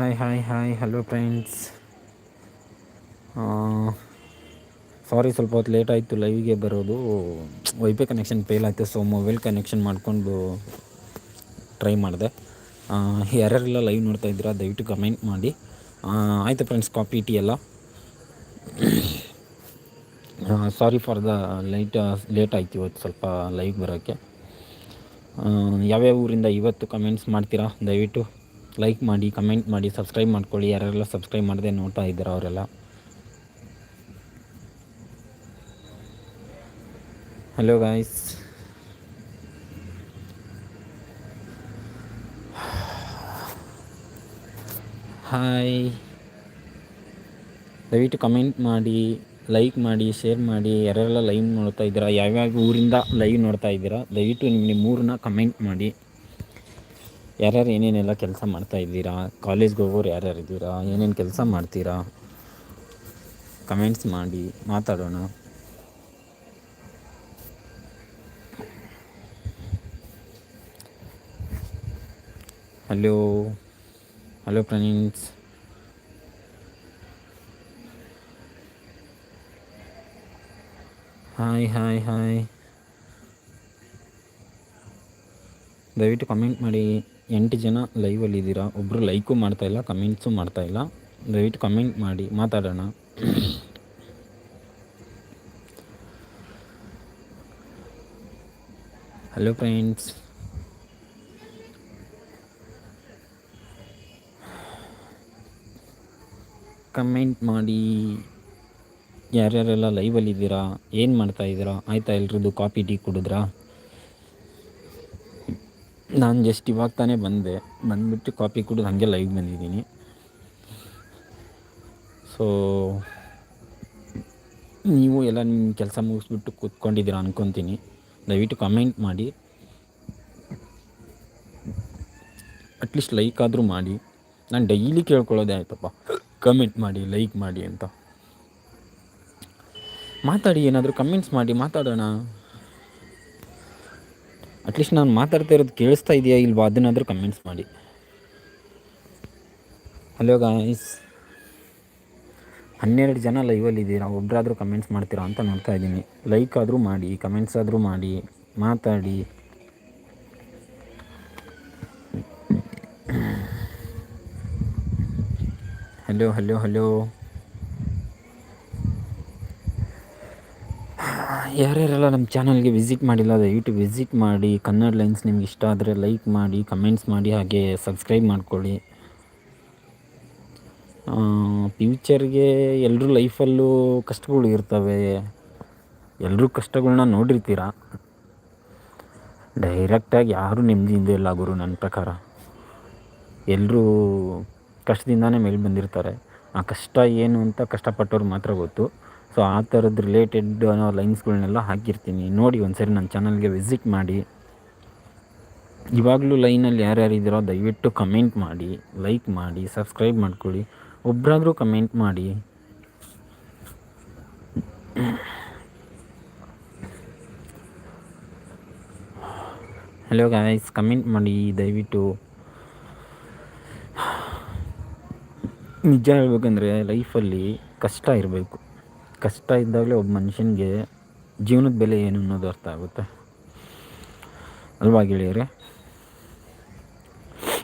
Hi hi hi hello friends sorry ಸ್ವಲ್ಪ ಹೊತ್ತು late ಆಯಿತು ಲೈವ್ಗೆ ಬರೋದು. ವೈಫೈ ಕನೆಕ್ಷನ್ ಫೇಲ್ ಆಯಿತು ಸೊ ಮೊಬೈಲ್ ಕನೆಕ್ಷನ್ ಮಾಡಿಕೊಂಡು ಟ್ರೈ ಮಾಡಿದೆ. ಯಾರ್ಯಾರೆಲ್ಲ ಲೈವ್ ನೋಡ್ತಾ ಇದ್ದೀರಾ, ದಯವಿಟ್ಟು ಕಮೆಂಟ್ ಮಾಡಿ. ಆಯಿತು ಫ್ರೆಂಡ್ಸ್ ಕಾಪಿ ಟೀ ಎಲ್ಲ. Sorry for the light late ಆಯ್ತು ಇವತ್ತು ಸ್ವಲ್ಪ ಲೈವ್ ಬರೋಕ್ಕೆ. ಯಾವ್ಯಾವ ಊರಿಂದ ಇವತ್ತು ಕಮೆಂಟ್ಸ್ ಮಾಡ್ತೀರಾ, ದಯವಿಟ್ಟು? ಲೈಕ್ ಮಾಡಿ ಕಮೆಂಟ್ ಮಾಡಿ ಸಬ್ಸ್ಕ್ರೈಬ್ ಮಾಡ್ಕೊಳ್ಳಿ. ಯಾರೆಲ್ಲ ಸಬ್ಸ್ಕ್ರೈಬ್ ಮಾಡದೆ ನೋಡ್ತಾ ಇದ್ದಾರೆ ಅವರೆಲ್ಲ. ಹಲೋ ಗಾಯ್ಸ್ ಹಾಯ್ ದಯವಿಟ್ಟು ಕಮೆಂಟ್ ಮಾಡಿ ಲೈಕ್ ಮಾಡಿ ಶೇರ್ ಮಾಡಿ. ಯಾರೆಲ್ಲ ಲೈವ್ ನೋಡ್ತಾ ಇದ್ದೀರಾ, ಯಾವ್ಯಾವ ಊರಿಂದ ಲೈವ್ ನೋಡ್ತಾ ಇದ್ದೀರಾ, ದಯವಿಟ್ಟು ನಿಮ್ಮ ನಿಮ್ಮ ಊರನ್ನ ಕಮೆಂಟ್ ಮಾಡಿ. ಯಾರ್ಯಾರು ಏನೇನೆಲ್ಲ ಕೆಲಸ ಮಾಡ್ತಾ ಇದ್ದೀರಾ? ಕಾಲೇಜ್ಗೆ ಹೋಗೋರು ಯಾರ್ಯಾರು ಇದ್ದೀರಾ? ಏನೇನು ಕೆಲಸ ಮಾಡ್ತೀರಾ? ಕಮೆಂಟ್ಸ್ ಮಾಡಿ, ಮಾತಾಡೋಣ. Hello hello friends hi hi hi ದಯವಿಟ್ಟು ಕಮೆಂಟ್ ಮಾಡಿ. ಎಂಟು ಜನ ಲೈವಲ್ಲಿ ಇದ್ದೀರಾ? ಒಬ್ಬರು ಲೈಕು ಮಾಡ್ತಾಯಿಲ್ಲ ಕಮೆಂಟ್ಸು ಮಾಡ್ತಾಯಿಲ್ಲ ದಯವಿಟ್ಟು ಕಮೆಂಟ್ ಮಾಡಿ, ಮಾತಾಡೋಣ. ಹಲೋ ಫ್ರೆಂಡ್ಸ್ ಕಮೆಂಟ್ ಮಾಡಿ, ಯಾರ್ಯಾರೆಲ್ಲ ಲೈವಲ್ಲಿದ್ದೀರಾ ಏನು ಮಾಡ್ತಾ ಇದ್ದೀರಾ? ಆಯಿತಾ ಎಲ್ರದ್ದು? Coffee, tea ಕುಡಿದ್ರಾ? ನಾನು ಜಸ್ಟ್ ಇವಾಗ ತಾನೇ ಬಂದೆ. ಬಂದುಬಿಟ್ಟು ಕಾಪಿ ಕುಡಿದು ಹಾಗೆ ಲೈವ್ ಬಂದಿದ್ದೀನಿ. ಸೊ ನೀವು ಎಲ್ಲ ನಿಮ್ಮ ಕೆಲಸ ಮುಗಿಸ್ಬಿಟ್ಟು ಕೂತ್ಕೊಂಡಿದ್ದೀರಾ ಅಂದ್ಕೊತೀನಿ ದಯವಿಟ್ಟು ಕಮೆಂಟ್ ಮಾಡಿ. ಅಟ್ಲೀಸ್ಟ್ ಲೈಕ್ ಆದರೂ ಮಾಡಿ. ನಾನು ಡೈಲಿ ಕೇಳ್ಕೊಳ್ಳೋದೇ ಆಯ್ತಪ್ಪ. ಕಮೆಂಟ್ ಮಾಡಿ ಲೈಕ್ ಮಾಡಿ ಅಂತ. ಮಾತಾಡಿ ಏನಾದರೂ ಕಮೆಂಟ್ಸ್ ಮಾಡಿ, ಮಾತಾಡೋಣ. ಅಟ್ಲೀಸ್ಟ್ ನಾನು ಮಾತಾಡ್ತಾ ಇರೋದು ಕೇಳಿಸ್ತಾ ಇದೆಯಾ ಇಲ್ವಾ? ಅದನ್ನಾದರೂ ಕಮೆಂಟ್ಸ್ ಮಾಡಿ. ಹಲೋ ಗಾಯ್ಸ್ ಹನ್ನೆರಡು ಜನ ಲೈವಲ್ಲಿ ಇದ್ದೀರಾ ಒಬ್ಬರಾದರೂ ಕಮೆಂಟ್ಸ್ ಮಾಡ್ತೀರಾ ಅಂತ ನೋಡ್ತಾ ಇದ್ದೀನಿ ಲೈಕ್ ಆದರೂ ಮಾಡಿ ಕಮೆಂಟ್ಸ್ ಆದರೂ ಮಾಡಿ, ಮಾತಾಡಿ. ಹಲೋ ಹಲೋ ಹಲೋ ಯಾರ್ಯಾರೆಲ್ಲ ನಮ್ಮ ಚಾನಲ್ಗೆ ವಿಸಿಟ್ ಮಾಡಿಲ್ಲ ಯೂಟ್ಯೂಬ್ ವಿಸಿಟ್ ಮಾಡಿ. ಕನ್ನಡ ಲೈನ್ಸ್ ನಿಮ್ಗೆ ಇಷ್ಟ ಆದರೆ ಲೈಕ್ ಮಾಡಿ, ಕಮೆಂಟ್ಸ್ ಮಾಡಿ, ಹಾಗೆ ಸಬ್ಸ್ಕ್ರೈಬ್ ಮಾಡ್ಕೊಳ್ಳಿ. ಫ್ಯೂಚರ್ಗೆ ಎಲ್ಲರೂ ಲೈಫಲ್ಲೂ ಕಷ್ಟಗಳು ಇರ್ತವೆ. ಎಲ್ಲರೂ ಕಷ್ಟಗಳನ್ನ ನೋಡಿರ್ತೀರ? ಡೈರೆಕ್ಟಾಗಿ ಯಾರೂ ನೆಮ್ಮದಿಯಿಂದ ಇಲ್ಲ ಗುರು ನನ್ನ ಪ್ರಕಾರ. ಎಲ್ಲರೂ ಕಷ್ಟದಿಂದನೇ ಮೇಲೆ ಬಂದಿರ್ತಾರೆ. ಆ ಕಷ್ಟ ಏನು ಅಂತ ಕಷ್ಟಪಟ್ಟವ್ರು ಮಾತ್ರ ಗೊತ್ತು. ಸೊ ಆ ಥರದ್ದು ರಿಲೇಟೆಡ್ ಅನ್ನೋ ಲೈನ್ಸ್ಗಳನ್ನೆಲ್ಲ ಹಾಕಿರ್ತೀನಿ. ನೋಡಿ ಒಂದು ಸರಿ ನನ್ನ ಚಾನಲ್ಗೆ ವಿಸಿಟ್ ಮಾಡಿ. ಇವಾಗಲೂ ಲೈನಲ್ಲಿ ಯಾರ್ಯಾರು ಇದ್ದೀರೋ ದಯವಿಟ್ಟು ಕಮೆಂಟ್ ಮಾಡಿ ಲೈಕ್ ಮಾಡಿ ಸಬ್ಸ್ಕ್ರೈಬ್ ಮಾಡ್ಕೊಳ್ಳಿ. ಒಬ್ಬರಾದರೂ ಕಮೆಂಟ್ ಮಾಡಿ. ಹಲೋ ಗಾಯ್ಸ್ ಕಮೆಂಟ್ ಮಾಡಿ, ದಯವಿಟ್ಟು. ನಿಜ ಹೇಳ್ಬೇಕಂದ್ರೆ ಲೈಫಲ್ಲಿ ಕಷ್ಟ ಇರಬೇಕು. ಕಷ್ಟ ಇದ್ದಾಗಲೇ ಒಬ್ಬ ಮನುಷ್ಯನಿಗೆ ಜೀವನದ ಬೆಲೆ ಏನು ಅನ್ನೋದು ಅರ್ಥ ಆಗುತ್ತೆ. ಅಲ್ವಾ ಗೆಳೆಯರೆ?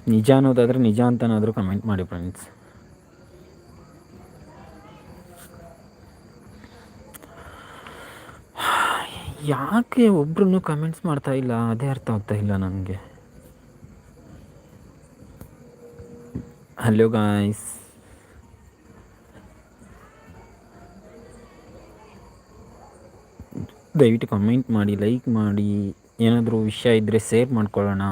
ನಿಜ ಅನ್ನೋದಾದರೆ ನಿಜ ಅಂತನಾದರೂ ಕಮೆಂಟ್ ಮಾಡಿ ಫ್ರೆಂಡ್ಸ್ ಯಾಕೆ ಒಬ್ರು ಕಮೆಂಟ್ಸ್ ಮಾಡ್ತಾ ಇಲ್ಲ? ಅದೇ ಅರ್ಥ ಆಗ್ತಾ ಇಲ್ಲ ನನಗೆ. ಹಲೋ ಗಾಯ್ಸ್ ದಯವಿಟ್ಟು ಕಮೆಂಟ್ ಮಾಡಿ ಲೈಕ್ ಮಾಡಿ, ಏನಾದರೂ ವಿಷಯ ಇದ್ದರೆ ಸೇರ್ ಮಾಡ್ಕೊಳ್ಳೋಣ.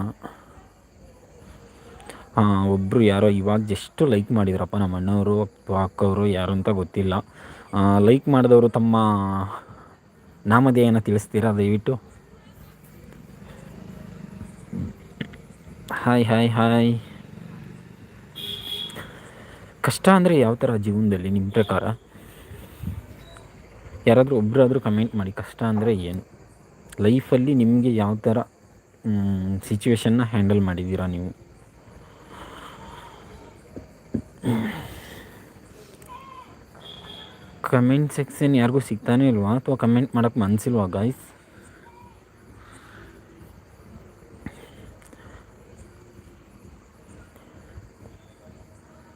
ಹಾಂ ಒಬ್ಬರು ಯಾರೋ ಇವಾಗ ಜಸ್ಟ್ ಲೈಕ್ ಮಾಡಿದ್ರಪ್ಪ, ನಮ್ಮ ಅಣ್ಣವರು ಅಥವಾ ಅಕ್ಕವರು, ಯಾರು ಅಂತ ಗೊತ್ತಿಲ್ಲ. ಲೈಕ್ ಮಾಡಿದವರು ತಮ್ಮ ನಾಮಧೇಯನ ತಿಳಿಸ್ತೀರಾ ದಯವಿಟ್ಟು? ಹಾಯ್ ಹಾಯ್ ಹಾಯ್ ಕಷ್ಟ ಅಂದರೆ ಯಾವ ಥರ ಜೀವನದಲ್ಲಿ ನಿಮ್ಮ ಪ್ರಕಾರ? ಯಾರಾದರೂ ಒಬ್ಬರಾದರೂ ಕಮೆಂಟ್ ಮಾಡಿ, ಕಷ್ಟ ಅಂದರೆ ಏನು? ಲೈಫಲ್ಲಿ ನಿಮಗೆ ಯಾವ ಥರ ಸಿಚುವೇಶನ್ನ ಹ್ಯಾಂಡಲ್ ಮಾಡಿದ್ದೀರಾ ನೀವು? ಕಮೆಂಟ್ ಸೆಕ್ಷನ್ ಯಾರಿಗೂ ಸಿಗ್ತಾನೇ ಇಲ್ವಾ? ಅಥವಾ ಕಮೆಂಟ್ ಮಾಡೋಕ್ಕೆ ಮನಸ್ಸಿಲ್ವಾ guys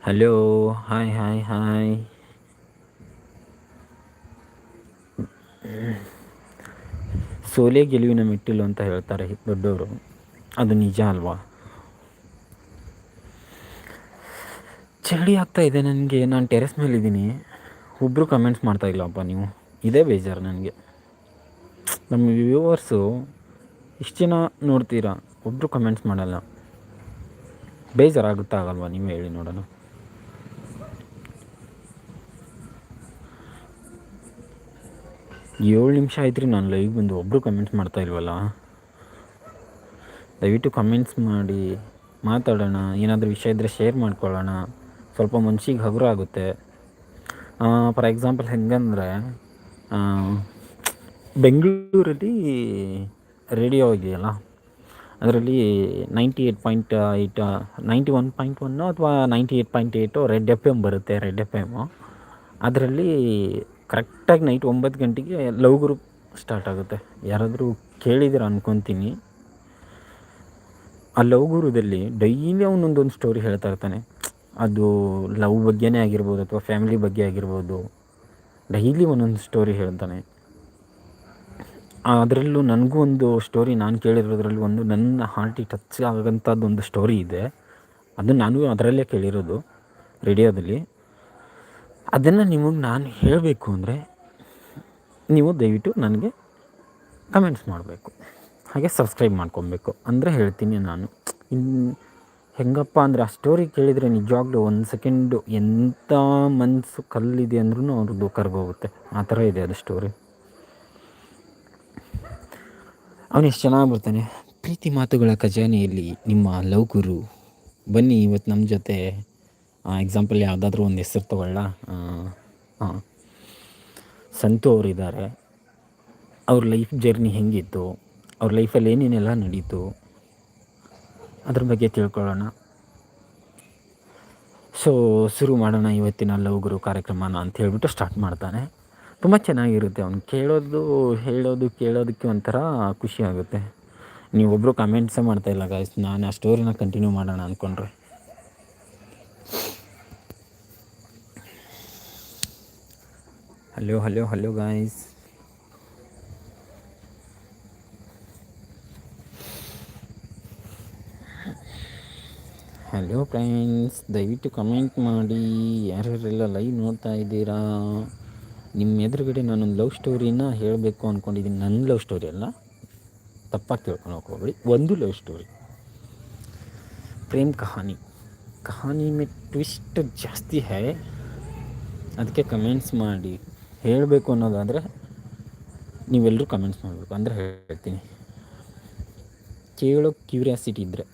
hello hi hi hi ಸೋಲೆ ಗೆಲುವಿನ ಮೆಟ್ಟಿಲು ಅಂತ ಹೇಳ್ತಾರೆ ದೊಡ್ಡವರು. ಅದು ನಿಜ ಅಲ್ವಾ? ಚಳಿ ಆಗ್ತಾ ಇದೆ ನನಗೆ. ನಾನು ಟೆರೆಸ್ ಮೇಲಿದ್ದೀನಿ. ಒಬ್ಬರು ಕಮೆಂಟ್ಸ್ ಮಾಡ್ತಾ ಇಲ್ಲಪ್ಪ ನೀವು. ಇದೇ ಬೇಜಾರು ನನಗೆ. ನಮ್ಮ ವ್ಯೂವರ್ಸು ಇಷ್ಟು ಜನ ನೋಡ್ತೀರಾ? ಒಬ್ಬರು ಕಮೆಂಟ್ಸ್ ಮಾಡಲ್ಲ. ಬೇಜಾರಾಗುತ್ತಾ ಆಗಲ್ವಾ ನೀವು ಹೇಳಿ ನೋಡೋಣ ಏಳು ನಿಮಿಷ ಆಯ್ತು ರೀ ನಾನು ಲೈವ್ ಬಂದು. ಒಬ್ಬರು ಕಮೆಂಟ್ಸ್ ಮಾಡ್ತಾ ಇಲ್ವಲ್ಲ? ದಯವಿಟ್ಟು ಕಮೆಂಟ್ಸ್ ಮಾಡಿ, ಮಾತಾಡೋಣ. ಏನಾದರೂ ವಿಷಯ ಇದ್ದರೆ ಶೇರ್ ಮಾಡ್ಕೊಳ್ಳೋಣ. ಸ್ವಲ್ಪ ಮನ್ಸಿಗೆ ಹಗುರ ಆಗುತ್ತೆ. ಫಾರ್ ಎಕ್ಸಾಂಪಲ್ ಹೆಂಗಂದರೆ ಬೆಂಗಳೂರಲ್ಲಿ ರೇಡಿಯೋ ಇದೆಯಲ್ಲ? ಅದರಲ್ಲಿ ninety eight point eight ninety one point one ಅಥವಾ ninety eight point eight red F M ಬರುತ್ತೆ ರೆಡ್ ಎಫ್ ಎಮ್ಮು ಅದರಲ್ಲಿ ಕರೆಕ್ಟಾಗಿ ನೈಟ್ ಒಂಬತ್ತು ಗಂಟೆಗೆ ಲವ್ ಗ್ರೂಪ್ ಸ್ಟಾರ್ಟ್ ಆಗುತ್ತೆ. ಯಾರಾದರೂ ಕೇಳಿದಿರ ಅಂದ್ಕೊತೀನಿ ಆ ಲವ್ ಗುರುದಲ್ಲಿ ಡೈಲಿ ಅವನೊಂದೊಂದು ಸ್ಟೋರಿ ಹೇಳ್ತಾ ಇರ್ತಾನೆ. ಅದು ಲವ್ ಬಗ್ಗೆನೇ ಆಗಿರ್ಬೋದು ಅಥವಾ ಫ್ಯಾಮಿಲಿ ಬಗ್ಗೆ ಆಗಿರ್ಬೋದು. ಡೈಲಿ ಒಂದೊಂದು ಸ್ಟೋರಿ ಹೇಳ್ತಾನೆ. ಅದರಲ್ಲೂ ನನಗೂ ಒಂದು ಸ್ಟೋರಿ ನಾನು ಕೇಳಿರೋದ್ರಲ್ಲಿ ಒಂದು ನನ್ನ ಹಾರ್ಟಿಗೆ ಟಚ್ ಆಗೋಂಥದ್ದು ಒಂದು ಸ್ಟೋರಿ ಇದೆ. ಅದು ನಾನು ಅದರಲ್ಲೇ ಕೇಳಿರೋದು. ರೇಡಿಯೋದಲ್ಲಿ. ಅದನ್ನು ನಿಮಗೆ ನಾನು ಹೇಳಬೇಕು ಅಂದರೆ, ನೀವು ದಯವಿಟ್ಟು ನನಗೆ ಕಮೆಂಟ್ಸ್ ಮಾಡಬೇಕು. ಹಾಗೆ ಸಬ್ಸ್ಕ್ರೈಬ್ ಮಾಡ್ಕೊಬೇಕು. ಅಂದರೆ ಹೇಳ್ತೀನಿ ನಾನು. ಇನ್ನು ಹೆಂಗಪ್ಪ ಅಂದರೆ, ಆ ಸ್ಟೋರಿ ಕೇಳಿದರೆ ನಿಜವಾಗ್ಲೂ ಒಂದು ಸೆಕೆಂಡು ಎಂಥ ಮನಸ್ಸು ಕಲ್ಲಿದೆ ಅಂದ್ರೂ ಅವ್ರದ್ದು ಕರ್ಗೋಗುತ್ತೆ. ಆ ಥರ ಇದೆ ಅದು ಸ್ಟೋರಿ ಅವನು ಎಷ್ಟು ಚೆನ್ನಾಗಿ ಬರ್ತಾನೆ. ಪ್ರೀತಿ ಮಾತುಗಳ ಖಜಾನೆಯಲ್ಲಿ ನಿಮ್ಮ ಲವ್ ಗುರು, ಬನ್ನಿ ಇವತ್ತು ನಮ್ಮ ಜೊತೆ ಎಕ್ಸಾಂಪಲ್ ಯಾವುದಾದ್ರೂ ಒಂದು ಹೆಸರು ತಗೊಳ್ಳ. ಹಾಂ ಸಂತು ಅವರಿದ್ದಾರೆ ಅವ್ರ ಲೈಫ್ ಜರ್ನಿ ಹೆಂಗಿತ್ತು? ಅವ್ರ ಲೈಫಲ್ಲಿ ಏನೇನೆಲ್ಲ ನಡೀತು? ಅದ್ರ ಬಗ್ಗೆ ತಿಳ್ಕೊಳ್ಳೋಣ. ಸೊ ಶುರು ಮಾಡೋಣ ಇವತ್ತಿನ ಲವ್ ಗುರು ಕಾರ್ಯಕ್ರಮನ ಅಂತ ಹೇಳ್ಬಿಟ್ಟು ಸ್ಟಾರ್ಟ್ ಮಾಡ್ತಾನೆ. ತುಂಬ ಚೆನ್ನಾಗಿರುತ್ತೆ. ಅವ್ನು ಕೇಳೋದು, ಹೇಳೋದು, ಕೇಳೋದಕ್ಕೆ ಒಂಥರ ಖುಷಿ ಆಗುತ್ತೆ. ನೀವೊಬ್ಬರು ಕಮೆಂಟ್ಸೇ ಮಾಡ್ತಾಯಿಲ್ಲ ಗಾಯ್ಸ್ ನಾನು ಆ ಸ್ಟೋರಿನ ಕಂಟಿನ್ಯೂ ಮಾಡೋಣ ಅಂದ್ಕೊಂಡ್ರೆ hello hello hello guys hello friends ದಯವಿಟ್ಟು ಕಮೆಂಟ್ ಮಾಡಿ. ಯಾರ್ಯಾರೆಲ್ಲ ಲೈವ್ ನೋಡ್ತಾ ಇದ್ದೀರಾ? ನಿಮ್ಮ ಎದುರುಗಡೆ ನಾನೊಂದು ಲವ್ ಸ್ಟೋರಿನ ಹೇಳಬೇಕು ಅಂದ್ಕೊಂಡಿದ್ದೀನಿ ನನ್ನ ಲವ್ ಸ್ಟೋರಿ ಅಲ್ಲ. ತಪ್ಪಾಗಿ ತಿಳ್ಕೊಂಡು ಹೋಗ್ಕೊಬೇಡಿ ಒಂದು ಲವ್ ಸ್ಟೋರಿ ಪ್ರೇಮ್ ಕಹಾನಿ. ಕಹಾನಿ ಮೇ ಟ್ವಿಸ್ಟ್ ಜಾಸ್ತಿ ಹೇ. ಅದಕ್ಕೆ ಕಮೆಂಟ್ಸ್ ಮಾಡಿ. ಹೇಳಬೇಕು ಅನ್ನೋದಾದರೆ ನೀವೆಲ್ಲರೂ ಕಮೆಂಟ್ಸ್ ಮಾಡಬೇಕು ಅಂದರೆ ಹೇಳ್ತೀನಿ. ಕೇಳೋ ಕ್ಯೂರಿಯಾಸಿಟಿ ಇದ್ದರೆ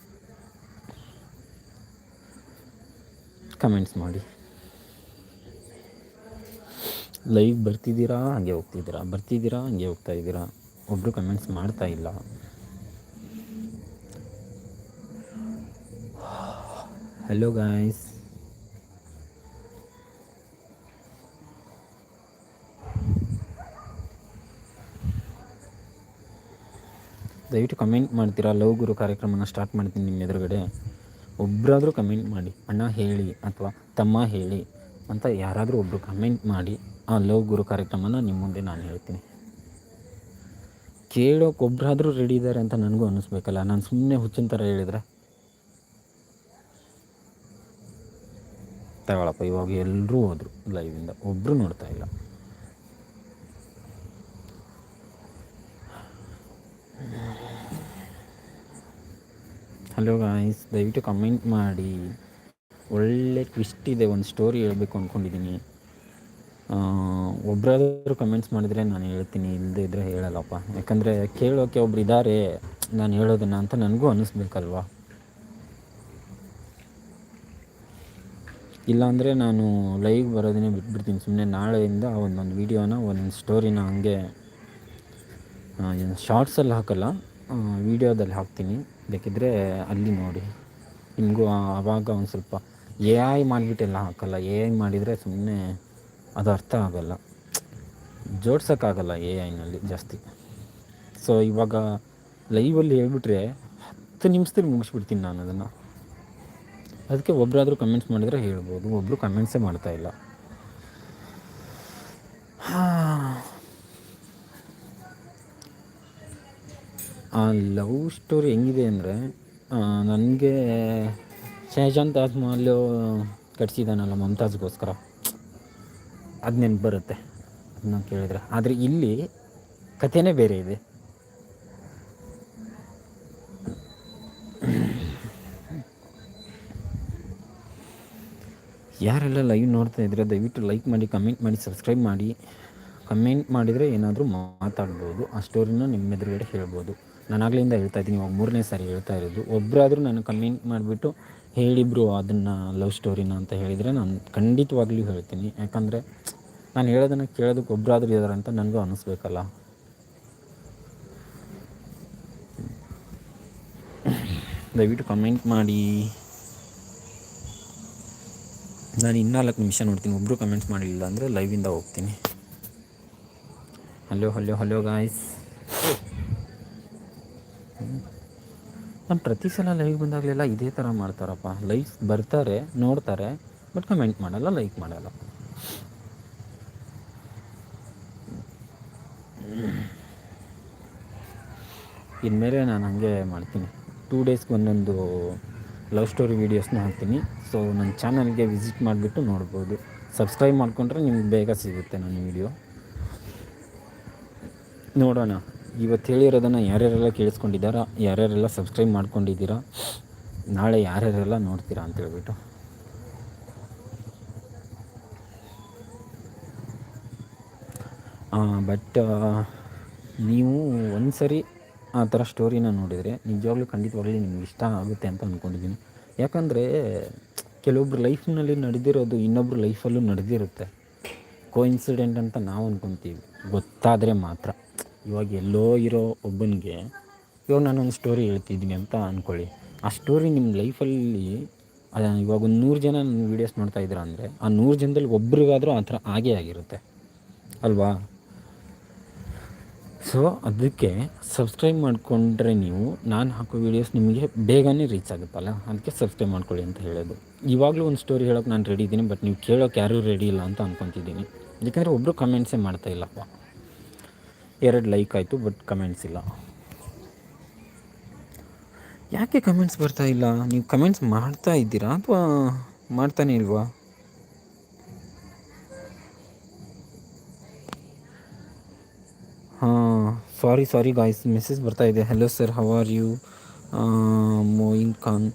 ಕಮೆಂಟ್ಸ್ ಮಾಡಿ. ಲೈವ್ ಬರ್ತಿದ್ದೀರಾ? ಹಾಗೆ ಹೋಗ್ತಿದ್ದೀರಾ? ಬರ್ತಿದ್ದೀರಾ? ಹಂಗೆ ಹೋಗ್ತಾ ಇದ್ದೀರಾ? ಒಬ್ಬರು ಕಮೆಂಟ್ಸ್ ಮಾಡ್ತಾ ಇಲ್ಲ. ಹಲೋ ಗಾಯ್ಸ್ ದಯವಿಟ್ಟು ಕಮೆಂಟ್ ಮಾಡ್ತೀರಾ? ಲವ್ ಗುರು ಕಾರ್ಯಕ್ರಮನ ಸ್ಟಾರ್ಟ್ ಮಾಡ್ತೀನಿ ನಿಮ್ಮ ಎದುರುಗಡೆ. ಒಬ್ಬರಾದರೂ ಕಮೆಂಟ್ ಮಾಡಿ. ಅಣ್ಣ ಹೇಳಿ ಅಥವಾ ತಮ್ಮ ಹೇಳಿ ಅಂತ ಯಾರಾದರೂ ಒಬ್ಬರು ಕಮೆಂಟ್ ಮಾಡಿ ಆ ಲವ್ ಗುರು ಕಾರ್ಯಕ್ರಮನ ನಿಮ್ಮ ಮುಂದೆ ನಾನು ಹೇಳ್ತೀನಿ. ಕೇಳೋಕೆ ಒಬ್ಬರಾದರೂ ರೆಡಿ ಇದ್ದಾರೆ ಅಂತ ನನಗೂ ಅನ್ನಿಸ್ಬೇಕಲ್ಲ ನಾನು ಸುಮ್ಮನೆ ಹುಚ್ಚಿನ ಥರ ಹೇಳಿದ್ರೆ? ತಗೊಳಪ್ಪ, ಇವಾಗ ಎಲ್ಲರೂ ಹೋದರು ಲೈವಿಂದ ಒಬ್ಬರು ನೋಡ್ತಾ ಇಲ್ಲ. ಹಲೋ ಗಾಯ್ಸ್ ದಯವಿಟ್ಟು ಕಮೆಂಟ್ ಮಾಡಿ. ಒಳ್ಳೆ ಟ್ವಿಸ್ಟ್ ಇದೆ, ಒಂದು ಸ್ಟೋರಿ ಹೇಳಬೇಕು ಅಂದ್ಕೊಂಡಿದ್ದೀನಿ ಒಬ್ಬರಾದರೂ ಕಮೆಂಟ್ಸ್ ಮಾಡಿದರೆ ನಾನು ಹೇಳ್ತೀನಿ ಇಲ್ಲದೆ ಇದ್ದರೆ ಹೇಳಲ್ಲಪ್ಪ. ಯಾಕಂದರೆ ಕೇಳೋಕ್ಕೆ ಒಬ್ರು ಇದ್ದಾರೆ ನಾನು ಹೇಳೋದನ್ನು ಅಂತ ನನಗೂ ಅನ್ನಿಸ್ಬೇಕಲ್ವ ಇಲ್ಲಾಂದರೆ ನಾನು ಲೈವ್ ಬರೋದನ್ನೇ ಬಿಟ್ಬಿಡ್ತೀನಿ. ಸುಮ್ಮನೆ ನಾಳೆಯಿಂದ ಒಂದೊಂದು ವೀಡಿಯೋನ ಒಂದೊಂದು ಸ್ಟೋರಿನ ಹಂಗೆ ಶಾರ್ಟ್ಸಲ್ಲಿ ಹಾಕಲ್ಲ ವೀಡಿಯೋದಲ್ಲಿ ಹಾಕ್ತೀನಿ. ಬೇಕಿದ್ದರೆ ಅಲ್ಲಿ ನೋಡಿ. ನಿಮಗೂ ಆವಾಗ ಒಂದು ಸ್ವಲ್ಪ ಎ ಐ ಮಾಡಿಬಿಟ್ಟೆಲ್ಲ ಹಾಕಲ್ಲ. ಎ ಐ ಮಾಡಿದರೆ ಸುಮ್ಮನೆ ಅದು ಅರ್ಥ ಆಗೋಲ್ಲ. ಜೋಡ್ಸೋಕ್ಕಾಗಲ್ಲ ಎ ಐನಲ್ಲಿ ಜಾಸ್ತಿ. ಸೊ ಇವಾಗ ಲೈವಲ್ಲಿ ಹೇಳ್ಬಿಟ್ರೆ ಹತ್ತು ನಿಮಿಷದಲ್ಲಿ ಮುಗಿಸ್ಬಿಡ್ತೀನಿ ನಾನು ಅದನ್ನು. ಅದಕ್ಕೆ ಒಬ್ಬರಾದರೂ ಕಮೆಂಟ್ಸ್ ಮಾಡಿದರೆ ಹೇಳ್ಬೋದು. ಒಬ್ಬರು ಕಮೆಂಟ್ಸೇ ಮಾಡ್ತಾಯಿಲ್ಲ ಆ ಲವ್ ಸ್ಟೋರಿ ಹೆಂಗಿದೆ ಅಂದರೆ ನನಗೆ ಶಹಜಾನ್ ತಾಜ್ ಮಹಲ್ ಕಟ್ಸಿದ್ದಾನಲ್ಲ ಮಮತಾಜ್ಗೋಸ್ಕರ. ಅದು ನೆನಪು ಬರುತ್ತೆ ಅದನ್ನ ಕೇಳಿದರೆ. ಆದರೆ ಇಲ್ಲಿ ಕಥೆನೇ ಬೇರೆ ಇದೆ. ಯಾರೆಲ್ಲ ಲೈವ್ ನೋಡ್ತಾ ಇದ್ರೆ ದಯವಿಟ್ಟು ಲೈಕ್ ಮಾಡಿ, ಕಮೆಂಟ್ ಮಾಡಿ, ಸಬ್ಸ್ಕ್ರೈಬ್ ಮಾಡಿ. ಕಮೆಂಟ್ ಮಾಡಿದರೆ ಏನಾದರೂ ಮಾತಾಡ್ಬೋದು, ಆ ಸ್ಟೋರಿನ ನಿಮ್ಮ ಎದುರುಗಡೆ ಹೇಳ್ಬೋದು. ನಾನು ಹೇಳ್ತಾ ಇದ್ದೀನಿ, ಇವಾಗ ಮೂರನೇ ಸಾರಿ ಹೇಳ್ತಾ ಇರೋದು. ಒಬ್ಬರಾದರೂ ನಾನು ಕಮೆಂಟ್ ಮಾಡಿಬಿಟ್ಟು ಹೇಳಿಬ್ರು ಅದನ್ನು ಲವ್ ಸ್ಟೋರಿನ ಅಂತ ಹೇಳಿದರೆ ನಾನು ಖಂಡಿತವಾಗ್ಲೂ ಹೇಳ್ತೀನಿ. ಯಾಕಂದರೆ ನಾನು ಹೇಳೋದನ್ನು ಕೇಳೋದಕ್ಕೆ ಒಬ್ಬರಾದ್ರೂ ಇದ್ದಾರೆ ಅಂತ ನನಗೂ ಅನ್ನಿಸ್ಬೇಕಲ್ಲ ದಯವಿಟ್ಟು ಕಮೆಂಟ್ ಮಾಡಿ. ನಾನು ಇನ್ನಾಲ್ಕು ನಿಮಿಷ ನೋಡ್ತೀನಿ ಒಬ್ಬರು ಕಮೆಂಟ್ಸ್ ಮಾಡಿಲ್ಲ ಅಂದರೆ ಲೈವಿಂದ ಹೋಗ್ತೀನಿ. ಹಲೋ ಹಲೋ ಹಲೋ ಗಾಯ್ಸ್ ನಾನು ಪ್ರತಿ ಸಲ ಲೈವ್ ಬಂದಾಗಲೆಲ್ಲ ಇದೇ ಥರ ಮಾಡ್ತಾರಪ್ಪ. ಲೈವ್ ಬರ್ತಾರೆ, ನೋಡ್ತಾರೆ ಬಟ್ ಕಮೆಂಟ್ ಮಾಡಲ್ಲ ಲೈಕ್ ಮಾಡಲ್ಲ. ಇನ್ಮೇಲೆ ನಾನು ಹಾಗೆ ಮಾಡ್ತೀನಿ. ಟೂ ಡೇಸ್ಗೆ ಒಂದೊಂದು ಲವ್ ಸ್ಟೋರಿ ವೀಡಿಯೋಸ್ನ ಹಾಕ್ತೀನಿ. ಸೊ ನನ್ನ ಚಾನಲ್ಗೆ ವಿಸಿಟ್ ಮಾಡಿಬಿಟ್ಟು ನೋಡ್ಬೋದು. ಸಬ್ಸ್ಕ್ರೈಬ್ ಮಾಡಿಕೊಂಡ್ರೆ ನಿಮ್ಗೆ ಬೇಗ ಸಿಗುತ್ತೆ ನನ್ನ ವೀಡಿಯೋ ನೋಡೋಣ. ಇವತ್ತು ಹೇಳಿರೋದನ್ನು ಯಾರ್ಯಾರೆಲ್ಲ ಕೇಳಿಸ್ಕೊಂಡಿದ್ದಾರಾ, ಯಾರ್ಯಾರೆಲ್ಲ ಸಬ್ಸ್ಕ್ರೈಬ್ ಮಾಡ್ಕೊಂಡಿದ್ದೀರಾ, ನಾಳೆ ಯಾರ್ಯಾರೆಲ್ಲ ನೋಡ್ತೀರಾ ಅಂತ ಹೇಳ್ಬಿಟ್ಟು. ಬಟ್ ನೀವು ಒಂದು ಸರಿ ಆ ಥರ ಸ್ಟೋರಿನ ನೋಡಿದರೆ ನಿಜವಾಗ್ಲೂ ಖಂಡಿತವಾಗ್ಲೂ ನಿಮ್ಗೆ ಇಷ್ಟ ಆಗುತ್ತೆ ಅಂತ ಅಂದ್ಕೊಂಡಿದ್ದೀನಿ ಯಾಕಂದರೆ ಕೆಲವೊಬ್ರು ಲೈಫ್ನಲ್ಲಿ ನಡೆದಿರೋದು ಇನ್ನೊಬ್ರು ಲೈಫಲ್ಲೂ ನಡೆದಿರುತ್ತೆ. ಕೋಇನ್ಸಿಡೆಂಟ್ ಅಂತ ನಾವು ಅಂದ್ಕೊತೀವಿ ಗೊತ್ತಾದರೆ ಮಾತ್ರ. ಇವಾಗ ಎಲ್ಲೋ ಇರೋ ಒಬ್ಬನಿಗೆ ಇವಾಗ ನಾನೊಂದು ಸ್ಟೋರಿ ಹೇಳ್ತಿದ್ದೀನಿ ಅಂತ ಅಂದ್ಕೊಳ್ಳಿ ಆ ಸ್ಟೋರಿ ನಿಮ್ಮ ಲೈಫಲ್ಲಿ ಇವಾಗ ಒಂದು ನೂರು ಜನ ನನ್ನ ವೀಡಿಯೋಸ್ ನೋಡ್ತಾ ಇದ್ದೀರ ಅಂದರೆ, ಆ ನೂರು ಜನದಲ್ಲಿ ಒಬ್ರಿಗಾದರೂ ಆ ಥರ ಆಗೇ ಆಗಿರುತ್ತೆ. ಅಲ್ವಾ? ಸೊ ಅದಕ್ಕೆ ಸಬ್ಸ್ಕ್ರೈಬ್ ಮಾಡಿಕೊಂಡ್ರೆ ನೀವು, ನಾನು ಹಾಕೋ ವೀಡಿಯೋಸ್ ನಿಮಗೆ ಬೇಗನೆ ರೀಚ್ ಆಗುತ್ತಲ್ಲ? ಅದಕ್ಕೆ ಸಬ್ಸ್ಕ್ರೈಬ್ ಮಾಡ್ಕೊಳ್ಳಿ ಅಂತ ಹೇಳೋದು. ಇವಾಗಲೂ ಒಂದು ಸ್ಟೋರಿ ಹೇಳೋಕೆ ನಾನು ರೆಡಿ ಇದ್ದೀನಿ ಬಟ್ ನೀವು ಕೇಳೋಕೆ ಯಾರೂ ರೆಡಿ ಇಲ್ಲ ಅಂತ ಅಂದ್ಕೊತಿದ್ದೀನಿ ಯಾಕಂದರೆ ಒಬ್ಬರು ಕಮೆಂಟ್ಸೇ ಮಾಡ್ತಾ ಇಲ್ಲಪ್ಪ. ಎರಡು ಲೈಕ್ ಆಯಿತು, ಬಟ್ ಕಮೆಂಟ್ಸ್ ಇಲ್ಲ. ಯಾಕೆ ಕಮೆಂಟ್ಸ್ ಬರ್ತಾ ಇಲ್ಲ? ನೀವು ಕಮೆಂಟ್ಸ್ ಮಾಡ್ತಾ ಇದ್ದೀರಾ ಅಥವಾ ಮಾಡ್ತಾನೆ ಇಲ್ವಾ? ಹಾಂ ಸಾರಿ ಸಾರಿ ಗಾಯ್ಸ್ ಮೆಸೇಜ್ ಬರ್ತಾ ಇದೆ. Hello sir how are you Moin Khan